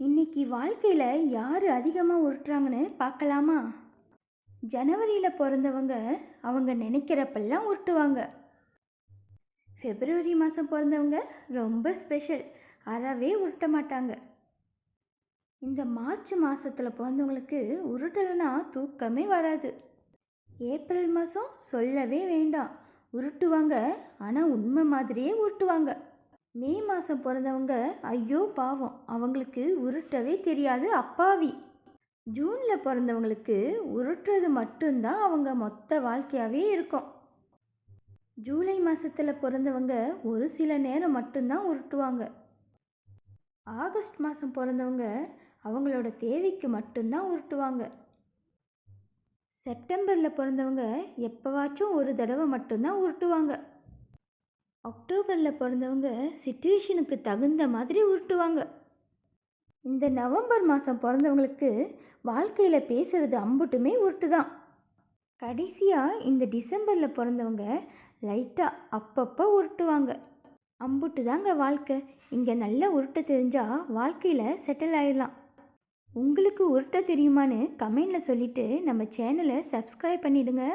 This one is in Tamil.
இன்னைக்கு வாழ்க்கையில் யார் அதிகமாக உருட்டுறாங்கன்னு பார்க்கலாமா? ஜனவரியில் பிறந்தவங்க அவங்க நினைக்கிறப்பெல்லாம் உருட்டுவாங்க. ஃபெப்ரவரி மாதம் பிறந்தவங்க ரொம்ப ஸ்பெஷல் அறவே உருட்ட மாட்டாங்க. இந்த மார்ச் மாதத்தில் பிறந்தவங்களுக்கு உருட்டலைன்னா தூக்கமே வராது. ஏப்ரல் மாதம் சொல்லவே வேண்டாம். உருட்டுவாங்க ஆனால் உண்மை மாதிரியே உருட்டுவாங்க. மே மாதம் பிறந்தவங்க ஐயோ பாவம் அவங்களுக்கு உருட்டவே தெரியாது அப்பாவி. ஜூனில் பிறந்தவங்களுக்கு உருட்டுறது மட்டும்தான் அவங்க மொத்த வாழ்க்கையாகவே இருக்கும். ஜூலை மாதத்தில் பிறந்தவங்க ஒரு சில நேரம் மட்டும்தான் உருட்டுவாங்க. ஆகஸ்ட் மாதம் பிறந்தவங்க அவங்களோட தேவைக்கு மட்டும்தான் உருட்டுவாங்க. செப்டம்பரில் பிறந்தவங்க எப்போவாச்சும் ஒரு தடவை மட்டும்தான் உருட்டுவாங்க. அக்டோபரில் பிறந்தவங்க சுச்சுவேஷனுக்கு தகுந்த மாதிரி உருட்டுவாங்க. இந்த நவம்பர் மாதம் பிறந்தவங்களுக்கு வாழ்க்கையில் பேசுகிறது அம்புட்டுமே உருட்டு தான் கடைசியாக இந்த டிசம்பரில் பிறந்தவங்க லைட்டாக அப்பப்போ உருட்டுவாங்க. அம்புட்டு தாங்க வாழ்க்கை. இங்கே நல்லா உருட்ட தெரிஞ்சால் வாழ்க்கையில் செட்டில் ஆயிடலாம். உங்களுக்கு உருட்ட தெரியுமான்னு கமெண்டில் சொல்லிவிட்டு நம்ம சேனலை சப்ஸ்கிரைப் பண்ணிவிடுங்க